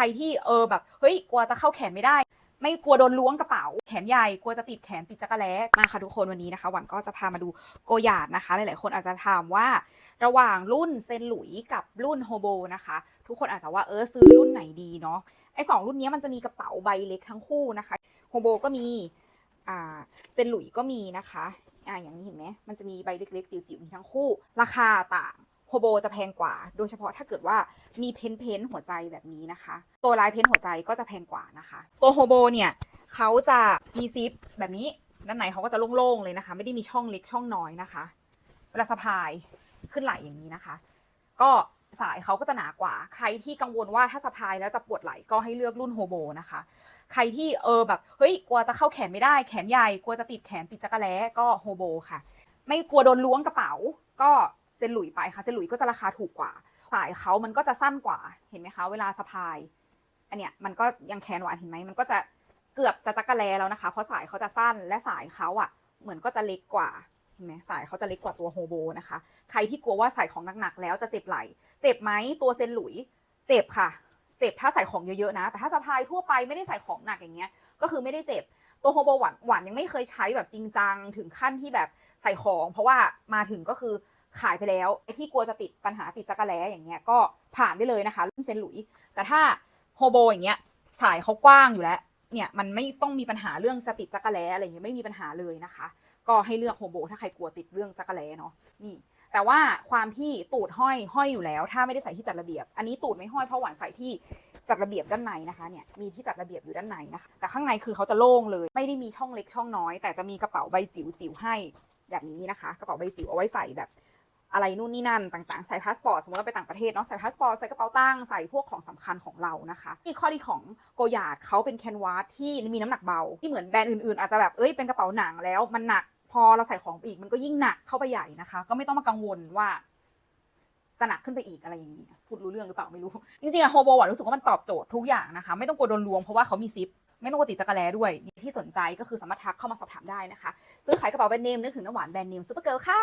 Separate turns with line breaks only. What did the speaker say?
รที่เออแบบเฮ้ยกลัวจะเข้าแขนไม่ได้ ไม่กลัวโดนล้วงกระเป๋า แขนใหญ่กลัวจะติดแขนติดจักรแล้มาค่ะทุกคนวันนี้นะคะ หวันก็จะพามาดูโกยาดนะคะ หลายๆคนอาจจะถามว่า ระหว่างรุ่นเซนหลุยกับรุ่นโฮโบนะคะ ทุกคนอาจจะว่าเออซื้อรุ่นไหนดีเนาะไอสองรุ่นนี้มันจะมีกระเป๋าใบเล็กทั้งคู่นะคะโฮโบก็มีอ่าเซนหลุยก็มีนะคะอ่าอย่างนี้เห็นไหมมันจะมีใบเล็กๆจิ๋วๆมีทั้งคู่ ราคาต่าง โฮโบจะแพงกว่า โดยเฉพาะถ้าเกิดว่ามีเพนเพนหัวใจแบบนี้นะคะ ตัวลายเพนหัวใจก็จะแพงกว่านะคะ ตัวโฮโบเนี่ยเขาจะมีซิปแบบนี้ ด้านในเขาก็จะโล่งๆเลยนะคะ ไม่ได้มีช่องเล็กช่องน้อยนะคะ เวลาสะพายขึ้นไหล่อย่างนี้นะคะ ก็สายเขาก็จะหนากว่า ใครที่กังวลว่าถ้าสะพายแล้วจะปวดไหล่ก็ให้เลือกรุ่นโฮโบนะคะ ใครที่เออแบบเฮ้ยกลัวจะเข้าแขนไม่ได้แขนใหญ่กลัวจะติดแขนติดจักรแล้ก็โฮโบค่ะ ไม่กลัวโดนล้วงกระเป๋าก็ เซนหลุยไปค่ะเซนหลุยก็จะราคาถูกกว่าสายเขามันก็จะสั้นกว่าเห็นไหมคะเวลาสะพาย อันเนี้ยมันก็ยังแขนหวานเห็นไหมมันก็จะเกือบจะจักระแลแล้วนะคะ เพราะสายเขาจะสั้นและสายเขาอะ เหมือนก็จะเล็กกว่าเห็นไหมสายเขาจะเล็กกว่าตัวโฮโบนะคะ ใครที่กลัวว่าใส่ของหนักๆแล้วจะเจ็บไหล เจ็บไหมตัวเซนหลุย เจ็บค่ะ เจ็บถ้าใส่ของเยอะๆนะ แต่ถ้าสะพายทั่วไปไม่ได้ใส่ของหนักอย่างเงี้ย ก็คือไม่ได้เจ็บ ตัวโฮโบหวานหวานยังไม่เคยใช้แบบจริงจังถึงขั้นที่แบบใส่ของ เพราะว่ามาถึงก็คือ ขายไปแล้วไอ้ที่กลัวจะติดปัญหาติดจักรแล้อย่างเงี้ยก็ผ่านได้เลยนะคะรุ่นเซนหลุย แต่ถ้าโฮโบอย่างเงี้ยสายเขากว้างอยู่แล้วเนี่ยมันไม่ต้องมีปัญหาเรื่องจะติดจักรแล้อะไรเงี้ยไม่มีปัญหาเลยนะคะ ก็ให้เลือกโฮโบถ้าใครกลัวติดเรื่องจักรแล้เนาะนี่ แต่ว่าความที่ตูดห้อยห้อยอยู่แล้ว ถ้าไม่ได้ใส่ที่จัดระเบียบ อันนี้ตูดไม่ห้อยเพราะหวานใส่ที่จัดระเบียบด้านในนะคะเนี่ยมีที่จัดระเบียบอยู่ด้านในนะคะแต่ข้างในคือเขาจะโล่งเลย ไม่ได้มีช่องเล็กช่องน้อย แต่จะมีกระเป๋าใบจิ๋วจิ๋วให้แบบนี้นะคะ กระเป๋าใบจิ๋วเอาไว้ใส่แบบ อะไรนู่นนี่นั่นต่างๆ ใส่พาสปอร์ตสมมติเราไปต่างประเทศเนาะใส่พาสปอร์ตใส่กระเป๋าตังค์ใส่พวกของสำคัญของเรานะคะอีกข้อดีของโกยาดเขาเป็นแคนวาสที่มีน้ำหนักเบา ที่เหมือนแบรนด์อื่นๆ อาจจะแบบเอ้ยเป็นกระเป๋าหนังแล้วมันหนักพอเราใส่ของไปอีกมันก็ยิ่งหนักเข้าไปใหญ่นะคะ ก็ไม่ต้องมากังวลว่าจะหนักขึ้นไปอีกอะไรอย่างนี้พูดรู้เรื่องหรือเปล่าไม่รู้ จริงๆอะโฮโบหวานรู้สึกว่ามันตอบโจทย์ทุกอย่างนะคะ ไม่ต้องกลัวโดนลวงเพราะว่าเขามีซิป ไม่ต้องกลัวติดจักรแลด้วย ที่สนใจก็คือสามารถทักเข้ามาสอบถามได้นะคะ ซื้อขายกระเป๋าแบรนด์เนมนึกถึงน้ำหวานแบรนด์เนมซูเปอร์เกิลค่ะ